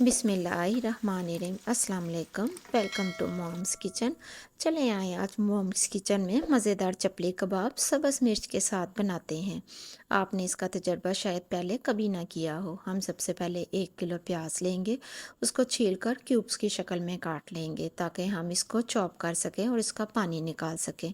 बिसमीम अस्सलाम वालेकुम वेलकम टू मॉम्स किचन। चले आए आज मॉम्स किचन में मज़ेदार चपली कबाब सब्ज़ मिर्च के साथ बनाते हैं। आपने इसका तजर्बा शायद पहले कभी ना किया हो। हम सबसे पहले एक किलो प्याज लेंगे, उसको छील कर क्यूब्स की शक्ल में काट लेंगे ताकि हम इसको चॉप कर सकें और इसका पानी निकाल सकें।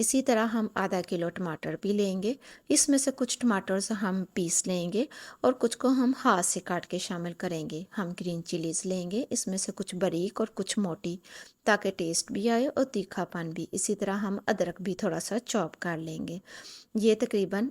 इसी तरह हम आधा किलो टमाटर भी लेंगे। इसमें से कुछ टमाटर हम पीस लेंगे और कुछ को हम हाथ से काट के शामिल करेंगे। हम ग्रीन चिलीज़ लेंगे, इसमें से कुछ बारीक और कुछ मोटी, ताकि टेस्ट भी आए और तीखापन भी। इसी तरह हम अदरक भी थोड़ा सा चॉप कर लेंगे। ये तकरीबन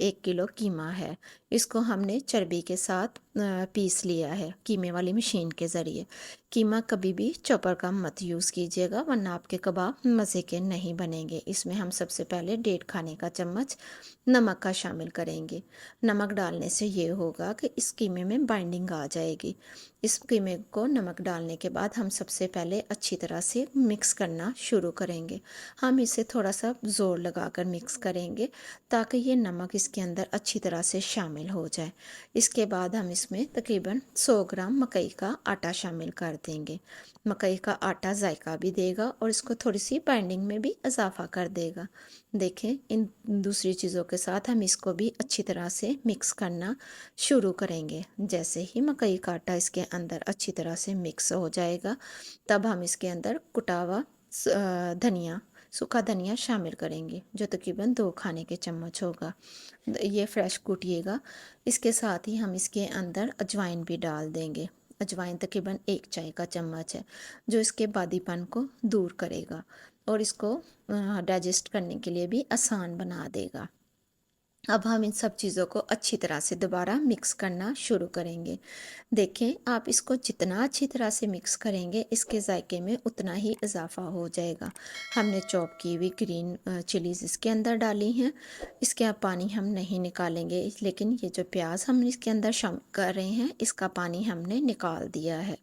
एक किलो कीमा है। इसको हमने चर्बी के साथ पीस लिया है कीमे वाली मशीन के ज़रिए। कीमा कभी भी चॉपर का मत यूज़ कीजिएगा, वरना आपके कबाब मज़े के नहीं बनेंगे। इसमें हम सबसे पहले डेढ़ खाने का चम्मच नमक का शामिल करेंगे। नमक डालने से ये होगा कि इस कीमे में बाइंडिंग आ जाएगी। इस कीमे को नमक डालने के बाद हम सबसे पहले अच्छी तरह से मिक्स करना शुरू करेंगे। हम इसे थोड़ा सा ज़ोर लगाकर मिक्स करेंगे ताकि ये नमक इसके अंदर अच्छी तरह से शामिल हो जाए। इसके बाद हम इसमें तकरीबन 100 ग्राम मकई का आटा शामिल कर देंगे। मकई का आटा जायका भी देगा और इसको थोड़ी सी बाइंडिंग में भी इजाफा कर देगा। देखें, इन दूसरी चीज़ों के साथ हम इसको भी अच्छी तरह से मिक्स करना शुरू करेंगे। जैसे ही मकई का आटा इसके अंदर अच्छी तरह से मिक्स हो जाएगा, तब हम इसके अंदर कुटावा धनिया सूखा धनिया शामिल करेंगे, जो तकरीबन दो खाने के चम्मच होगा। ये फ्रेश कूटिएगा। इसके साथ ही हम इसके अंदर अजवाइन भी डाल देंगे। अजवाइन तकरीबन एक चाय का चम्मच है, जो इसके बादीपन को दूर करेगा और इसको डाइजेस्ट करने के लिए भी आसान बना देगा। अब हम इन सब चीज़ों को अच्छी तरह से दोबारा मिक्स करना शुरू करेंगे। देखें, आप इसको जितना अच्छी तरह से मिक्स करेंगे, इसके जायके में उतना ही इजाफा हो जाएगा। हमने चॉप की हुई ग्रीन चिलीज़ इसके अंदर डाली हैं। इसके अब पानी हम नहीं निकालेंगे, लेकिन ये जो प्याज हम इसके अंदर शामिल कर रहे हैं, इसका पानी हमने निकाल दिया है।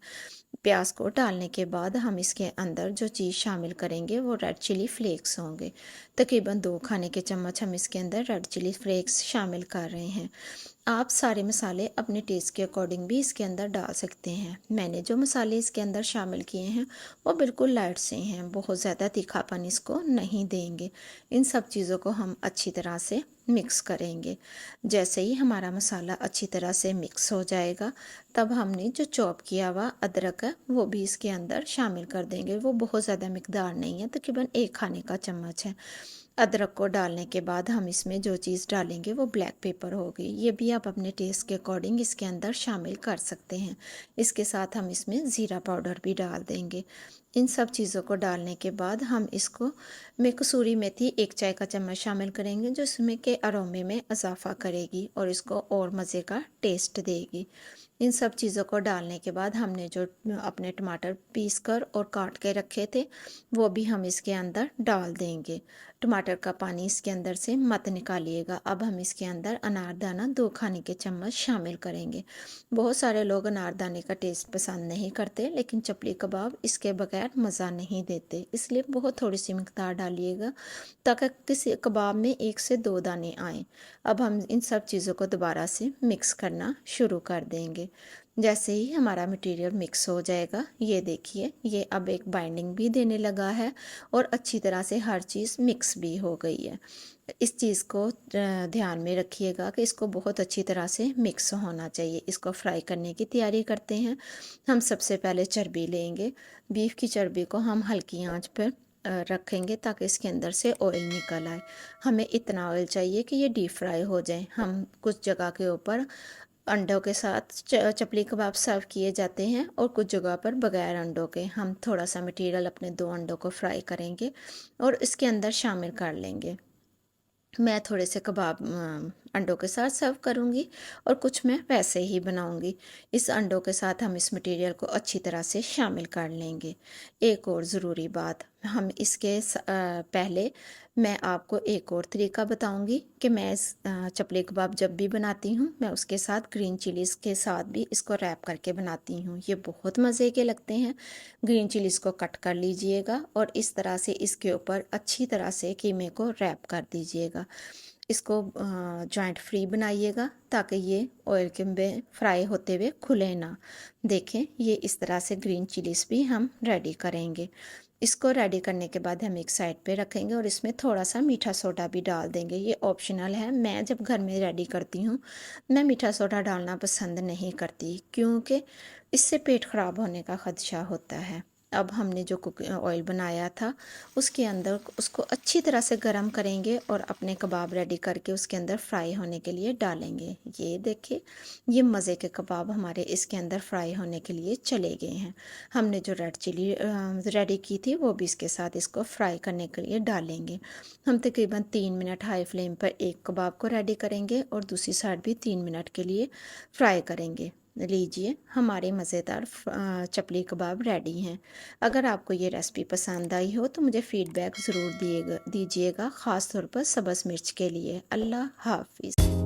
प्याज को डालने के बाद हम इसके अंदर जो चीज़ शामिल करेंगे वो रेड चिली फ्लेक्स होंगे। तकरीबन दो खाने के चम्मच हम इसके अंदर रेड चिली फ्लेक्स शामिल कर रहे हैं। आप सारे मसाले अपने टेस्ट के अकॉर्डिंग भी इसके अंदर डाल सकते हैं। मैंने जो मसाले इसके अंदर शामिल किए हैं, वो बिल्कुल लाइट से हैं बहुत ज़्यादा तीखापन इसको नहीं देंगे। इन सब चीज़ों को हम अच्छी तरह से मिक्स करेंगे। जैसे ही हमारा मसाला अच्छी तरह से मिक्स हो जाएगा, तब हमने जो चॉप किया हुआ अदरक है, वो भी इसके अंदर शामिल कर देंगे। वो बहुत ज़्यादा मकदार नहीं है, तकरीबन एक खाने का चम्मच है। अदरक को डालने के बाद हम इसमें जो चीज़ डालेंगे वो ब्लैक पेपर होगी ये भी आप अपने टेस्ट के अकॉर्डिंग इसके अंदर शामिल कर सकते हैं। इसके साथ हम इसमें ज़ीरा पाउडर भी डाल देंगे। इन सब चीज़ों को डालने के बाद हम इसको में कसूरी मेथी, एक चाय का चम्मच शामिल करेंगे, जो इसमें के अरोमे में इजाफा करेगी और इसको और मज़े का टेस्ट देगी। इन सब चीज़ों को डालने के बाद हमने जो अपने टमाटर पीस कर और काट के रखे थे, वो भी हम इसके अंदर डाल देंगे। टमाटर का पानी इसके अंदर से मत निकालिएगा। अब हम इसके अंदर अनारदाना दो खाने के चम्मच शामिल करेंगे। बहुत सारे लोग अनारदाने का टेस्ट पसंद नहीं करते, लेकिन चपली कबाब इसके बगैर मज़ा नहीं देते। इसलिए बहुत थोड़ी सी मकदार डालिएगा ताकि किसी कबाब में एक से दो दाने आए। अब हम इन सब चीज़ों को दोबारा से मिक्स करना शुरू कर देंगे। जैसे ही हमारा मटेरियल मिक्स हो जाएगा, ये देखिए, ये अब एक बाइंडिंग भी देने लगा है और अच्छी तरह से हर चीज़ मिक्स भी हो गई है। इस चीज़ को ध्यान में रखिएगा कि इसको बहुत अच्छी तरह से मिक्स होना चाहिए। इसको फ्राई करने की तैयारी करते हैं। हम सबसे पहले चर्बी लेंगे। बीफ की चर्बी को हम हल्की आँच पर रखेंगे ताकि इसके अंदर से ऑयल निकल आए। हमें इतना ऑयल चाहिए कि ये डीप फ्राई हो जाए। हम कुछ जगह के ऊपर अंडों के साथ चपली कबाब सर्व किए जाते हैं और कुछ जगह पर बगैर अंडों के हम थोड़ा सा मटेरियल अपने दो अंडों को फ्राई करेंगे और इसके अंदर शामिल कर लेंगे। मैं थोड़े से कबाब अंडों के साथ सर्व करूँगी और कुछ मैं वैसे ही बनाऊँगी। इस अंडों के साथ हम इस मटेरियल को अच्छी तरह से शामिल कर लेंगे। एक और ज़रूरी बात, हम इसके पहले मैं आपको एक और तरीका बताऊँगी कि मैं इस चपले कबाब जब भी बनाती हूँ, मैं उसके साथ ग्रीन चिलीज़ के साथ भी इसको रैप करके बनाती हूँ। ये बहुत मज़े के लगते हैं। ग्रीन चिलीज़ को कट कर लीजिएगा और इस तरह से इसके ऊपर अच्छी तरह से कीमे को रैप कर दीजिएगा। इसको जॉइंट फ्री बनाइएगा ताकि ये ऑयल के में फ्राई होते हुए खुले ना। देखें, ये इस तरह से ग्रीन चिलीज भी हम रेडी करेंगे। इसको रेडी करने के बाद हम एक साइड पे रखेंगे और इसमें थोड़ा सा मीठा सोडा भी डाल देंगे। ये ऑप्शनल है। मैं जब घर में रेडी करती हूँ, मैं मीठा सोडा डालना पसंद नहीं करती क्योंकि इससे पेट ख़राब होने का ख़दशा होता है। अब हमने जो कुक ऑयल बनाया था, उसके अंदर उसको अच्छी तरह से गर्म करेंगे और अपने कबाब रेडी करके उसके अंदर फ्राई होने के लिए डालेंगे। ये देखिए, ये मज़े के कबाब हमारे इसके अंदर फ्राई होने के लिए चले गए हैं। हमने जो रेड चिली रेडी की थी, वो भी इसके साथ इसको फ्राई करने के लिए डालेंगे। हम तकरीबन तीन मिनट हाई फ्लेम पर एक कबाब को रेडी करेंगे और दूसरी साइड भी तीन मिनट के लिए फ्राई करेंगे। लीजिए, हमारे मज़ेदार चपली कबाब रेडी हैं। अगर आपको ये रेसिपी पसंद आई हो तो मुझे फ़ीडबैक ज़रूर दिएगा दीजिएगा ख़ास तौर पर सब्ज़ मिर्च के लिए। अल्लाह हाफिज़।